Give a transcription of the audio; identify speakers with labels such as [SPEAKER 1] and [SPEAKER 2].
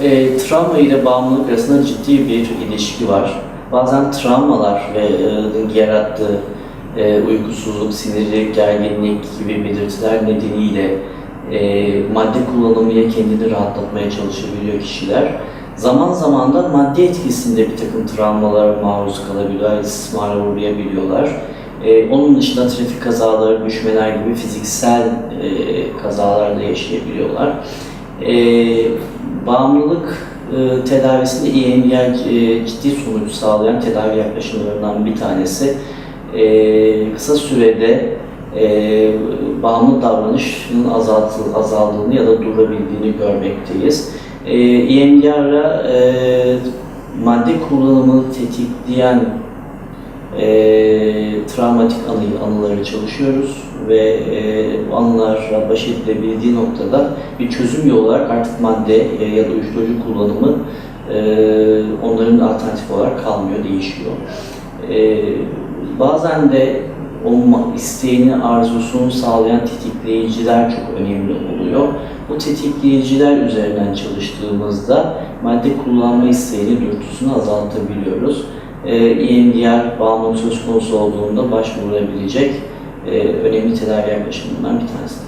[SPEAKER 1] E, travma ile bağımlılık arasında ciddi bir ilişki var. Bazen travmalar ve e, yarattığı e, uykusuzluk, sinirlilik, gerginlik gibi belirtiler nedeniyle e, madde kullanımıyla kendini rahatlatmaya çalışabiliyor kişiler. Zaman zaman da madde etkisinde bir takım travmalara maruz kalabiliyorlar, istismara uğrayabiliyorlar. E, onun dışında trafik kazaları, düşmeler gibi fiziksel e, kazalarda yaşayabiliyorlar. E, bağımlılık e, tedavisinde EMDR e, ciddi sonuç sağlayan tedavi yaklaşımlarından bir tanesi. E, kısa sürede e, bağımlı davranışın azaltıl, azaldığını ya da durabildiğini görmekteyiz. E, EMDR'la e, madde kullanımını tetikleyen e, travmatik anı, anıları çalışıyoruz ve e, bu anılarla baş edilebildiği noktada bir çözüm yolu olarak artık madde e, ya da uyuşturucu kullanımı e, onların alternatif olarak kalmıyor, değişiyor. E, bazen de o ma- isteğini, arzusunu sağlayan tetikleyiciler çok önemli oluyor. Bu tetikleyiciler üzerinden çalıştığımızda madde kullanma isteğini, dürtüsünü azaltabiliyoruz. EMDR bağımlılık söz konusu olduğunda başvurulabilecek e, önemli tedavi yaklaşımından bir tanesi.